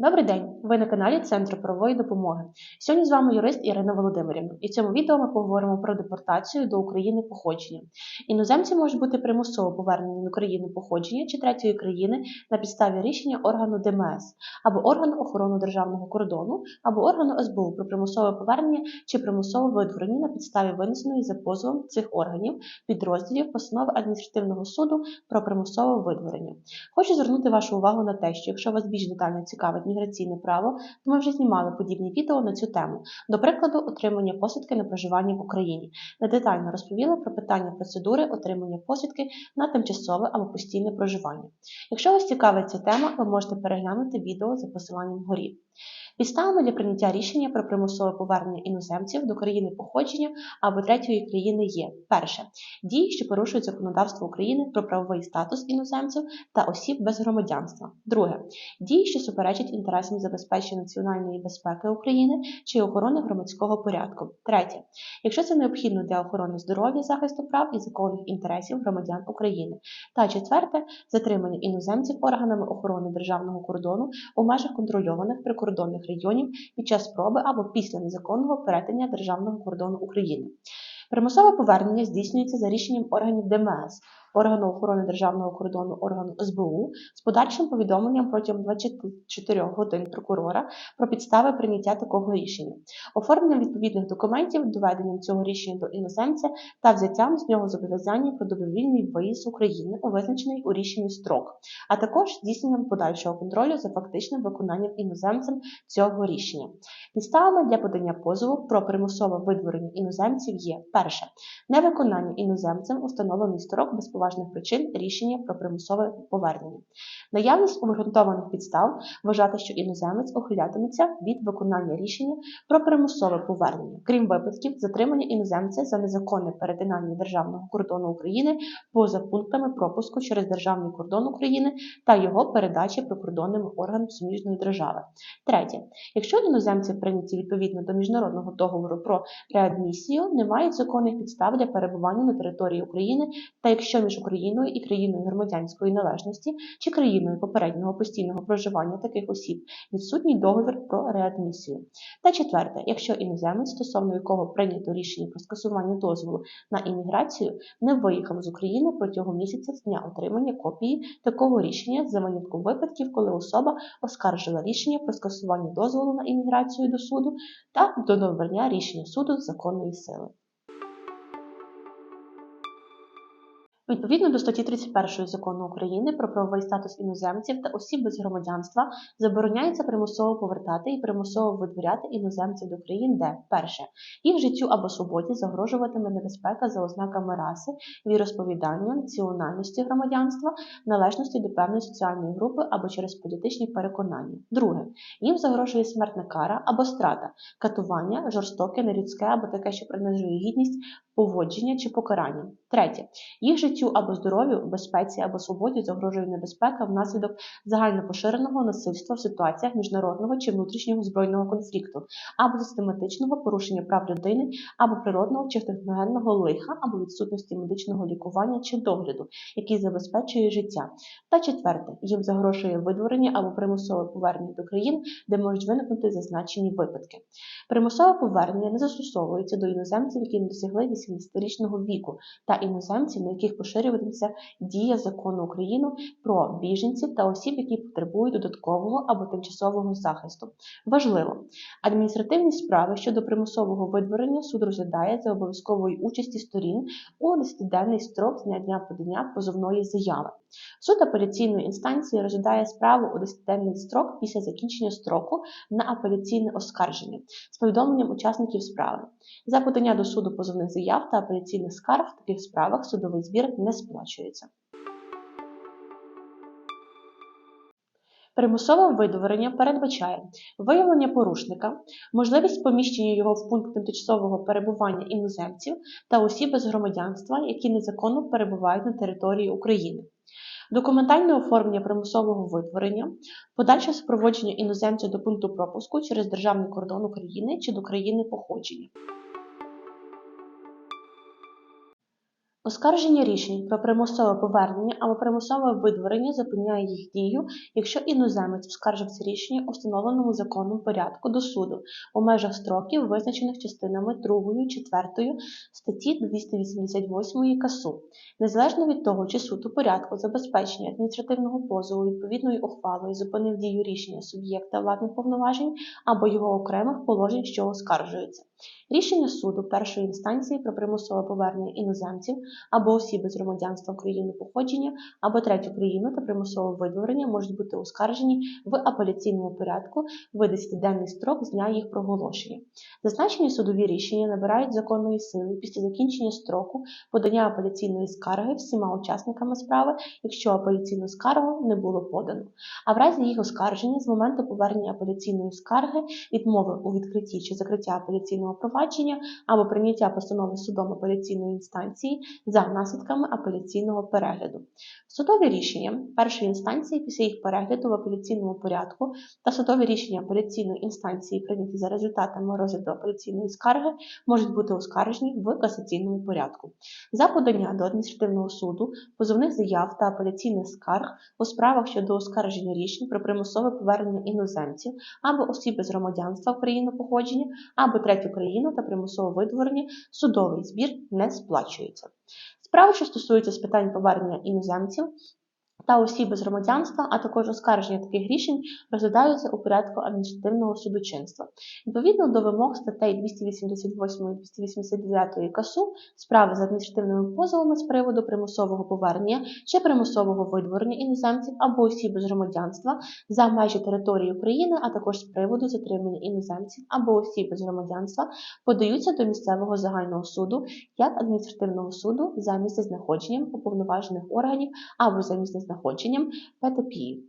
Добрий день! Ви на каналі Центру правової допомоги. Сьогодні з вами юрист Ірина Володимирівна. І в цьому відео ми поговоримо про депортацію до України походження. Іноземці можуть бути примусово повернені до країни походження чи третьої країни на підставі рішення органу ДМС або органу охорони державного кордону, або органу СБУ про примусове повернення чи примусове видворення на підставі винесеної за позовом цих органів підрозділів постанови адміністративного суду про примусове видворення. Хочу звернути вашу увагу на те, що якщо вас більш детально цікавить міграційне право, то ми вже знімали подібні відео на цю тему. До прикладу, отримання посвідки на проживання в Україні, де детально розповіли про питання процедури отримання посвідки на тимчасове або постійне проживання. Якщо вас цікавить ця тема, ви можете переглянути відео за посиланням вгорі. Підставами для прийняття рішення про примусове повернення іноземців до країни походження або третьої країни є перше дії, що порушують законодавство України про правовий статус іноземців та осіб без громадянства. Друге дії, що суперечать інтересам забезпечення національної безпеки України чи охорони громадського порядку. Третє, якщо це необхідно для охорони здоров'я, захисту прав і законних інтересів громадян України. Та четверте затримання іноземців органами охорони державного кордону у межах контрольованих прикордонних регіонів під час спроби або після незаконного перетинення державного кордону України. Примусове повернення здійснюється за рішенням органів ДМС, органу охорони державного кордону органу СБУ з подальшим повідомленням протягом 24 годин прокурора про підстави прийняття такого рішення, оформленням відповідних документів, доведенням цього рішення до іноземця та взяттям з нього зобов'язання про добровільний виїзд України у визначений у рішенні строк, а також здійсненням подальшого контролю за фактичним виконанням іноземцем цього рішення. Підставами для подання позову про примусове видворення іноземців є перше невиконання іноземцем установлений строк без поважних причин рішення про примусове повернення, наявність обґрунтованих підстав вважати, що іноземець ухилятиметься від виконання рішення про примусове повернення, крім випадків затримання іноземця за незаконне перетинання державного кордону України поза пунктами пропуску через державний кордон України та його передачі прикордонним органам суміжної держави. Третє, якщо іноземці прийняті відповідно до міжнародного договору про реадмісію, не мають законних підстав для перебування на території України, та якщо між Україною і країною громадянської належності чи країною попереднього постійного проживання таких осіб відсутній договір про реадмісію. Та четверте, якщо іноземець, стосовно якого прийнято рішення про скасування дозволу на імміграцію, не виїхав з України протягом місяця з дня отримання копії такого рішення за винятком випадків, коли особа оскаржила рішення про скасування дозволу на імміграцію до суду та до набрання рішення суду законної сили. Відповідно до статті 31 закону України про правовий статус іноземців та осіб без громадянства забороняється примусово повертати і примусово видворяти іноземців до країн, де перше їх життю або свободі загрожуватиме небезпека за ознаками раси, віросповідання, національності громадянства, належності до певної соціальної групи або через політичні переконання. Друге їм загрожує смертна кара або страта, катування, жорстоке, нелюдське або таке, що принижує гідність, поводження чи покарання. Третє їх життю або здоров'ю, безпеці або свободі загрожує небезпека внаслідок загальнопоширеного насильства в ситуаціях міжнародного чи внутрішнього збройного конфлікту, або систематичного порушення прав людини, або природного чи техногенного лиха, або відсутності медичного лікування чи догляду, який забезпечує життя. Та четверте, їм загрожує видворення або примусове повернення до країн, де можуть виникнути зазначені випадки. Примусове повернення не застосовується до іноземців, які не досягли 18-річного віку, та іноземців, на яких поширюватиметься дія закону України про біженців та осіб, які потребують додаткового або тимчасового захисту. Важливо, адміністративні справи щодо примусового видворення суд розглядає за обов'язкової участі сторін у 10-денний строк з дня подання позовної заяви. Суд апеляційної інстанції розглядає справу у 10-денний строк після закінчення строку на апеляційне оскарження з повідомленням учасників справи. За подання до суду позовних заяв та апеляційних скарг в таких справах судовий збір не сплачується. Примусове видворення передбачає виявлення порушника, можливість поміщення його в пункт тимчасового перебування іноземців та осіб без громадянства, які незаконно перебувають на території України. Документальне оформлення примусового витворення, подальше супроводження іноземця до пункту пропуску через державний кордон України чи до країни походження. Оскарження рішень про примусове повернення або примусове видворення зупиняє їх дію, якщо іноземець оскаржив це рішення у встановленому законом порядку до суду у межах строків, визначених частинами 2, 4 статті 288 КАСУ, незалежно від того, чи суд у порядку забезпечення адміністративного позову відповідною ухвалою зупинив дію рішення суб'єкта владних повноважень або його окремих положень, що оскаржуються. Рішення суду першої інстанції про примусове повернення іноземців або осіб без громадянства країни походження або третю країну та примусове видворення можуть бути оскаржені в апеляційному порядку в 10-денний строк з дня їх проголошення. Зазначені судові рішення набирають законної сили після закінчення строку подання апеляційної скарги всіма учасниками справи, якщо апеляційну скаргу не було подано. А в разі їх оскарження з моменту повернення апеляційної скарги, відмови у відкритті чи закриття апеляційного провадження або прийняття постанови судом апеляційної інстанції за наслідками апеляційного перегляду. Судові рішення першої інстанції після їх перегляду в апеляційному порядку та судові рішення апеляційної інстанції, прийняті за результатами розгляду апеляційної скарги, можуть бути оскаржені в касаційному порядку. За подання до адміністративного суду, позовних заяв та апеляційних скарг у справах щодо оскарження рішень про примусове повернення іноземців або осіб без громадянства в країну походження, або третю країну та примусово видворені судовий збір не сплачується. Справи, що стосуються з питань повернення іноземців та осіб без громадянства, а також оскарження таких рішень, розглядаються у порядку адміністративного судочинства. Відповідно до вимог статей 288 і 289 КАСУ, справи з адміністративними позовами з приводу примусового повернення чи примусового видворення іноземців або осіб без громадянства за межі території України, а також з приводу затримання іноземців або осіб без громадянства, подаються до місцевого загального суду як адміністративного суду за місцезнаходженням уповноважених органів або за місцезнаходженням ПТПІ.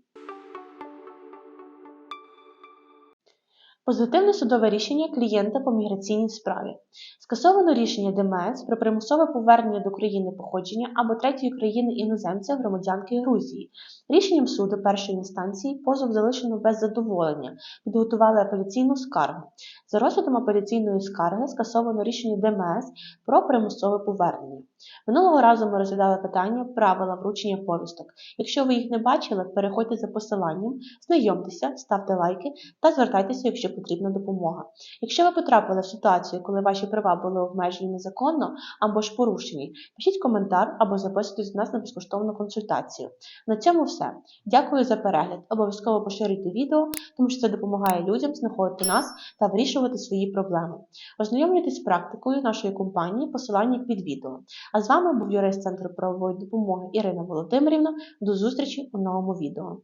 Позитивне судове рішення клієнта по міграційній справі. Скасовано рішення ДМС про примусове повернення до країни походження або третьої країни іноземця громадянки Грузії. Рішенням суду першої інстанції позов залишено без задоволення, підготували апеляційну скаргу. За розглядом апеляційної скарги скасовано рішення ДМС про примусове повернення. Минулого разу ми розглядали питання правила вручення повісток. Якщо ви їх не бачили, переходьте за посиланням, знайомтеся, ставте лайки та звертайтеся, якщо потрібна допомога. Якщо ви потрапили в ситуацію, коли ваші права були обмежені незаконно або ж порушені, пишіть коментар або записуйтесь до нас на безкоштовну консультацію. На цьому все. Дякую за перегляд. Обов'язково поширюйте відео, тому що це допомагає людям знаходити нас та вирішувати свої проблеми. Ознайомлюйтесь з практикою нашої компанії, посилання під відео. А з вами був юрист Центру правової допомоги Ірина Володимирівна. До зустрічі у новому відео.